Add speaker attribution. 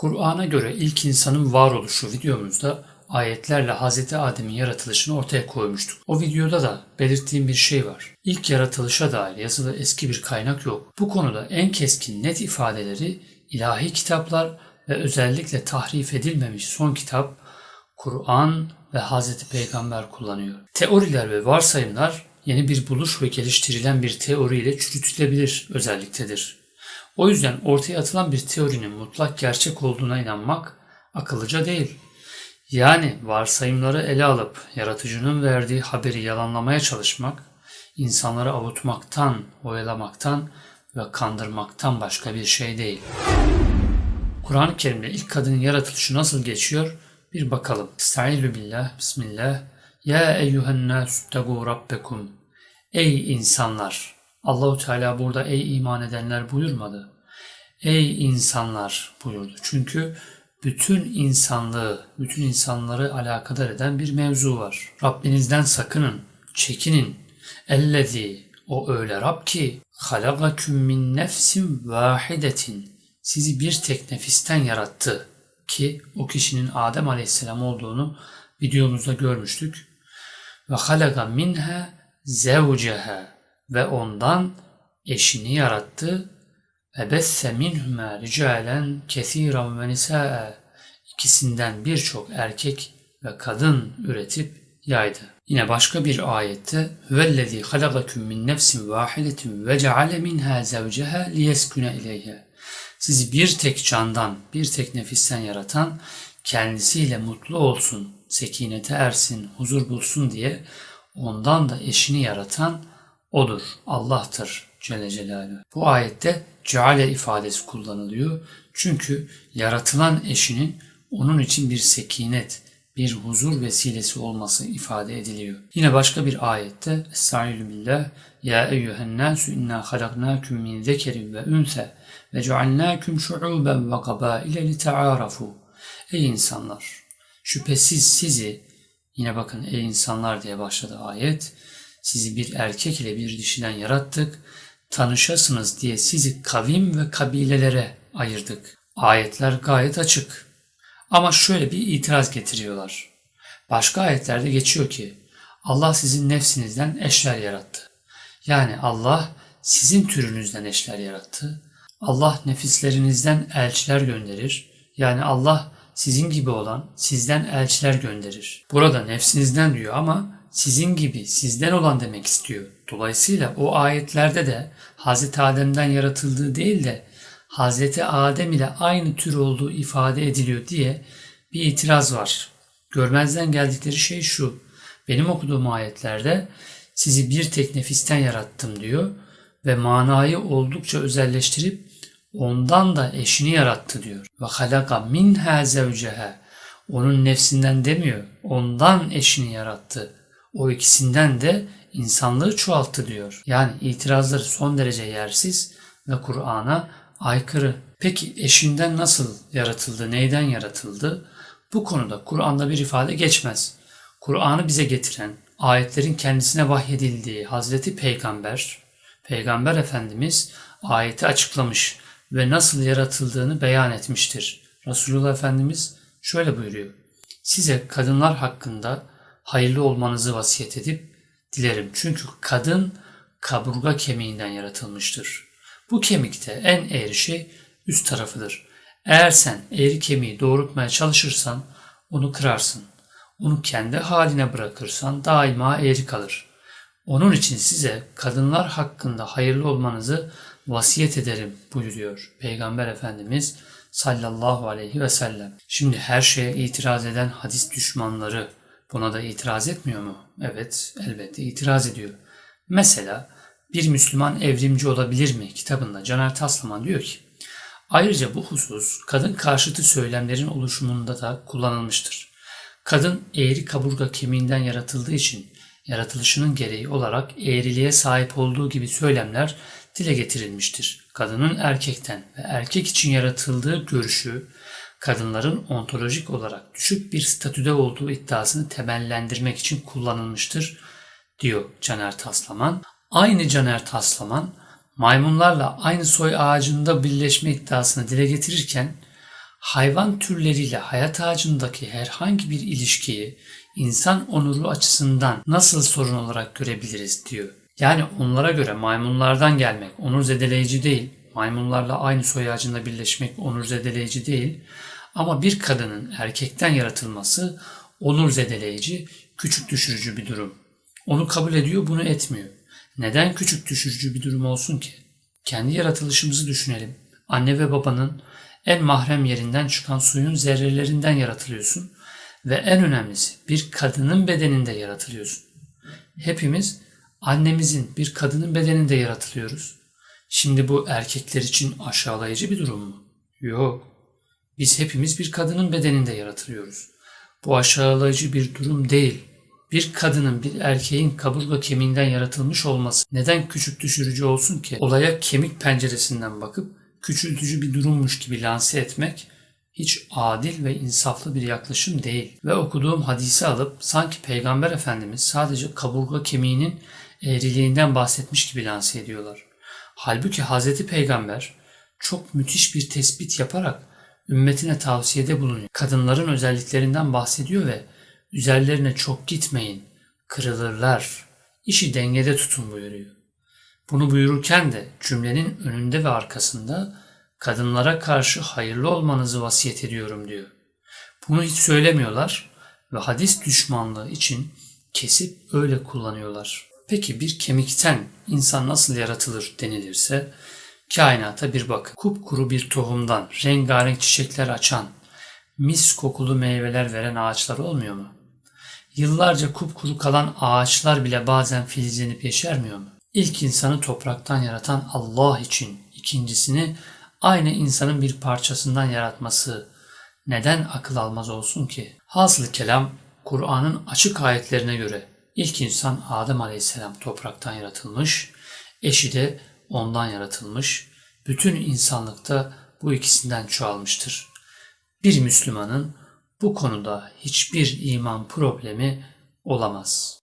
Speaker 1: Kur'an'a göre ilk insanın varoluşu videomuzda ayetlerle Hz. Adem'in yaratılışını ortaya koymuştuk. O videoda da belirttiğim bir şey var. İlk yaratılışa dair yazılı eski bir kaynak yok. Bu konuda en keskin net ifadeleri ilahi kitaplar ve özellikle tahrif edilmemiş son kitap Kur'an ve Hz. Peygamber kullanıyor. Teoriler ve varsayımlar yeni bir buluş ve geliştirilen bir teoriyle çürütülebilir özelliktedir. O yüzden ortaya atılan bir teorinin mutlak gerçek olduğuna inanmak akıllıca değil. Yani varsayımları ele alıp yaratıcının verdiği haberi yalanlamaya çalışmak, insanları avutmaktan, oyalamaktan ve kandırmaktan başka bir şey değil. Kur'an-ı Kerim'de ilk kadının yaratılışı nasıl geçiyor? Bir bakalım. Estaizu billah, bismillah. Ya eyyühen nâsüttegû rabbekum. Ey insanlar! Allahu Teala burada ey iman edenler buyurmadı. Ey insanlar buyurdu. Çünkü bütün insanlığı, bütün insanları alakadar eden bir mevzu var. Rabbinizden sakının, çekinin. Ellezî, o öyle Rab ki, halagaküm min nefsin vahidetin. Sizi bir tek nefisten yarattı ki o kişinin Adem Aleyhisselam olduğunu videomuzda görmüştük. Ve halaga minha zevceha ve ondan eşini yarattı ve besse minhuma ricalen kesiran ve nisaa ikisinden birçok erkek ve kadın üretip yaydı. Yine başka bir ayette Huvellezî halagakum min nefsin vahidetin ve ceale minha zevceha liyeskune ileyha. Sizi bir tek candan, bir tek nefisten yaratan, kendisiyle mutlu olsun, sekinete ersin, huzur bulsun diye ondan da eşini yaratan odur, Allah'tır Celle Celaluhu. Bu ayette ceale ifadesi kullanılıyor. Çünkü yaratılan eşinin onun için bir sekinet, bir huzur vesilesi olması ifade ediliyor. Yine başka bir ayette Estaizu billah Ya eyyühen nasu inna halaknakum min zekerin ve ünse ve cealnakum şu'uben ve kabaile li ta'arafu Ey insanlar! Şüphesiz sizi, yine bakın ey insanlar diye başladı ayet, sizi bir erkek ile bir dişiden yarattık, tanışasınız diye sizi kavim ve kabilelere ayırdık. Ayetler gayet açık. Ama şöyle bir itiraz getiriyorlar. Başka ayetlerde geçiyor ki Allah sizin nefsinizden eşler yarattı. Yani Allah sizin türünüzden eşler yarattı. Allah nefislerinizden elçiler gönderir. Yani Allah sizin gibi olan sizden elçiler gönderir. Burada nefsinizden diyor ama sizin gibi sizden olan demek istiyor. Dolayısıyla o ayetlerde de Hz. Adem'den yaratıldığı değil de Hz. Adem ile aynı tür olduğu ifade ediliyor diye bir itiraz var. Görmezden geldikleri şey şu. Benim okuduğum ayetlerde sizi bir tek nefisten yarattım diyor ve manayı oldukça özelleştirip ondan da eşini yarattı diyor. Ve halaka minha zevceha. Onun nefsinden demiyor. Ondan eşini yarattı. O ikisinden de insanlığı çoğalttı diyor. Yani itirazları son derece yersiz ve Kur'an'a aykırı. Peki eşinden nasıl yaratıldı, neyden yaratıldı? Bu konuda Kur'an'da bir ifade geçmez. Kur'an'ı bize getiren, ayetlerin kendisine vahyedildiği Hazreti Peygamber, Peygamber Efendimiz ayeti açıklamış ve nasıl yaratıldığını beyan etmiştir. Resulullah Efendimiz şöyle buyuruyor. Size kadınlar hakkında hayırlı olmanızı vasiyet edip dilerim. Çünkü kadın kaburga kemiğinden yaratılmıştır. Bu kemikte en eğri şey üst tarafıdır. Eğer sen eğri kemiği doğrultmaya çalışırsan onu kırarsın. Onu kendi haline bırakırsan daima eğri kalır. Onun için size kadınlar hakkında hayırlı olmanızı vasiyet ederim buyuruyor Peygamber Efendimiz sallallahu aleyhi ve sellem. Şimdi her şeye itiraz eden hadis düşmanları buna da itiraz etmiyor mu? Evet, elbette itiraz ediyor. Mesela bir Müslüman evrimci olabilir mi kitabında Caner Taslaman diyor ki Ayrıca bu husus kadın karşıtı söylemlerin oluşumunda da kullanılmıştır. Kadın eğri kaburga kemiğinden yaratıldığı için yaratılışının gereği olarak eğriliğe sahip olduğu gibi söylemler dile getirilmiştir. Kadının erkekten ve erkek için yaratıldığı görüşü kadınların ontolojik olarak düşük bir statüde olduğu iddiasını temellendirmek için kullanılmıştır diyor Caner Taslaman. Aynı Caner Taslaman maymunlarla aynı soy ağacında birleşme iddiasını dile getirirken hayvan türleriyle hayat ağacındaki herhangi bir ilişkiyi insan onuru açısından nasıl sorun olarak görebiliriz diyor. Yani onlara göre maymunlardan gelmek onur zedeleyici değil, maymunlarla aynı soy ağacında birleşmek onur zedeleyici değil ama bir kadının erkekten yaratılması onur zedeleyici, küçük düşürücü bir durum. Onu kabul ediyor, bunu etmiyor. Neden küçük düşürücü bir durum olsun ki? Kendi yaratılışımızı düşünelim. Anne ve babanın en mahrem yerinden çıkan suyun zerrelerinden yaratılıyorsun ve en önemlisi bir kadının bedeninde yaratılıyorsun. Hepimiz annemizin bir kadının bedeninde yaratılıyoruz. Şimdi bu erkekler için aşağılayıcı bir durum mu? Yok. Biz hepimiz bir kadının bedeninde yaratılıyoruz. Bu aşağılayıcı bir durum değil. Bir kadının bir erkeğin kaburga kemiğinden yaratılmış olması neden küçük düşürücü olsun ki? Olaya kemik penceresinden bakıp küçültücü bir durummuş gibi lanse etmek hiç adil ve insaflı bir yaklaşım değil. Ve okuduğum hadisi alıp sanki Peygamber Efendimiz sadece kaburga kemiğinin eğriliğinden bahsetmiş gibi lanse ediyorlar. Halbuki Hazreti Peygamber çok müthiş bir tespit yaparak ümmetine tavsiyede bulunuyor. Kadınların özelliklerinden bahsediyor ve üzerlerine çok gitmeyin, kırılırlar, işi dengede tutun buyuruyor. Bunu buyururken de cümlenin önünde ve arkasında kadınlara karşı hayırlı olmanızı vasiyet ediyorum diyor. Bunu hiç söylemiyorlar ve hadis düşmanlığı için kesip öyle kullanıyorlar. Peki bir kemikten insan nasıl yaratılır denilirse kainata bir bakın. Kupkuru bir tohumdan rengarenk çiçekler açan, mis kokulu meyveler veren ağaçlar olmuyor mu? Yıllarca kupkuru kalan ağaçlar bile bazen filizlenip yeşermiyor mu? İlk insanı topraktan yaratan Allah için ikincisini aynı insanın bir parçasından yaratması neden akıl almaz olsun ki? Hasılı kelam Kur'an'ın açık ayetlerine göre ilk insan Adem Aleyhisselam topraktan yaratılmış, eşi de ondan yaratılmış. Bütün insanlıkta bu ikisinden çoğalmıştır. Bir Müslümanın bu konuda hiçbir iman problemi olamaz.